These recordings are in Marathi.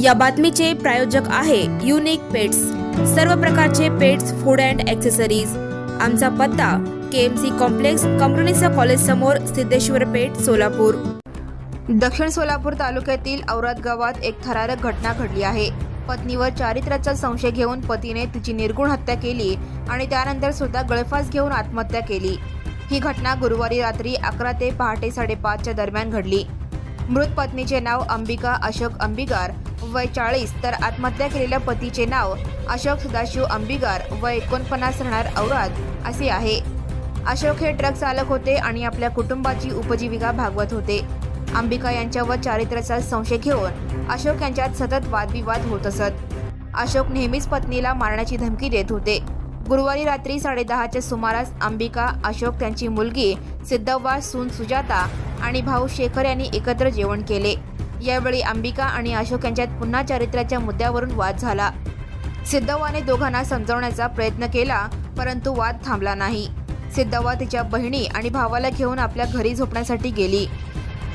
या बातमीचे प्रायोजक आहे युनिक पेट्स सर्व प्रकारचे पेट्स फूड अँड ॲक्सेसरीज आमचा पत्ता के एम सी कॉम्प्लेक्स कंपनीचा कॉलेज समोर सिद्धेश्वर पेठ सोलापूर. दक्षिण सोलापूर तालुक्यातील औराद गावात एक थरारक घटना घडली आहे. पत्नीवर चारित्र्याचा संशय घेऊन पतीने तिची निर्गुण हत्या केली आणि त्यानंतर सुद्धा गळफास घेऊन आत्महत्या केली. ही घटना गुरुवारी रात्री अकरा ते पहाटे साडेपाचच्या दरम्यान घडली. मृत पत्नीचे नाव अंबिका अशोक अंबिगार वय चाळीस. तर आत्महत्या केलेल्या पतीचे नाव अशोक सदाशिव अंबिगार वय एकोणपन्नास राहणार औराद असे आहे. अशोक हे ट्रक चालक होते आणि आपल्या कुटुंबाची उपजीविका भागवत होते. अंबिका यांच्यावर चारित्र्याचा संशय घेऊन अशोक यांच्यात सतत वादविवाद होत असत. अशोक नेहमीच पत्नीला मारण्याची धमकी देत होते. गुरुवारी रात्री साडेदहाच्या सुमारास अंबिका अशोक त्यांची मुलगी सिद्धव्वा सून सुजाता आणि भाऊ शेखर यांनी एकत्र जेवण केले. यावेळी अंबिका आणि अशोक यांच्यात पुन्हा चारित्र्याच्या मुद्द्यावरून वाद झाला. सिद्धवाने दोघांना समजावण्याचा प्रयत्न केला परंतु वाद थांबला नाही. सिद्धवा तिच्या बहिणी आणि भावाला घेऊन आपल्या घरी झोपण्यासाठी गेली.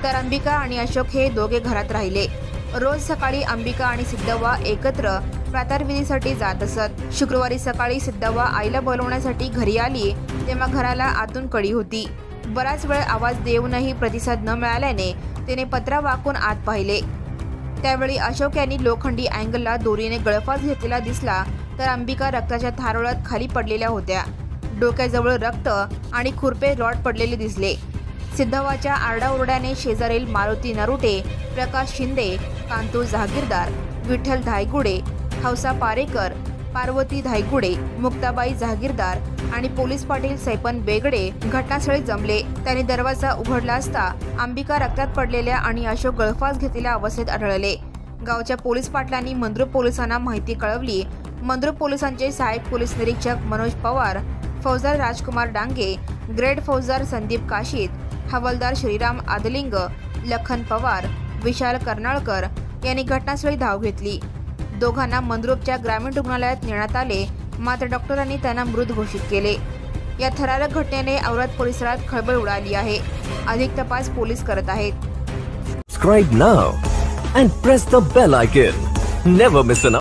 तर अंबिका आणि अशोक हे दोघे घरात राहिले. रोज सकाळी अंबिका आणि सिद्धवा एकत्र प्रातर्विधीसाठी जात असत. शुक्रवारी सकाळी सिद्धव्वा आईला बोलवण्यासाठी घरी आली तेव्हा घराला आतून कडी होती. बराच वेळ आवाज देऊनही प्रतिसाद न मिळाल्याने तिने पत्रा वाकून आत पाहिले. त्यावेळी अशोक यांनी लोखंडी अँगलला दोरीने गळफास घेतलेला दिसला तर अंबिका रक्ताच्या थारोळ्यात खाली पडलेल्या होत्या. डोक्याजवळ रक्त आणि खुरपे रॉड पडलेले दिसले. सिद्धवाच्या आरडाओरड्याने शेजारील मारुती नरुटे प्रकाश शिंदे कांतू जहागीरदार विठ्ठल धायगुडे हौसा पारेकर पार्वती धायगुडे मुक्ताबाई जहागीरदार आणि पोलीस पाटील सैपन बेगडे घटनास्थळी जमले. त्यांनी दरवाजा उघडला असता अंबिका रक्तात पडलेल्या आणि अशोक गळफास घेतलेल्या अवस्थेत आढळले. गावच्या पोलीस पाटलांनी मंद्रुप पोलिसांना माहिती कळवली. मंद्रुप पोलिसांचे सहाय्यक पोलीस निरीक्षक मनोज पवार फौजदार राजकुमार डांगे ग्रेड फौजदार संदीप काशीत हवालदार श्रीराम आदलिंग लखन पवार विशाल कर्नाळकर यांनी घटनास्थळी धाव घेतली. दोघांना मंद्रुपच्या ग्रामीण रुग्णालयात नेण्यात आले. मात्र डॉक्टरांनी त्यांना मृत घोषित केले. या थरारक घटनेने औरत परिसरात खळबळ उडाली आहे. अधिक तपास पोलीस करत आहेत. Subscribe now and press the bell icon. Never miss an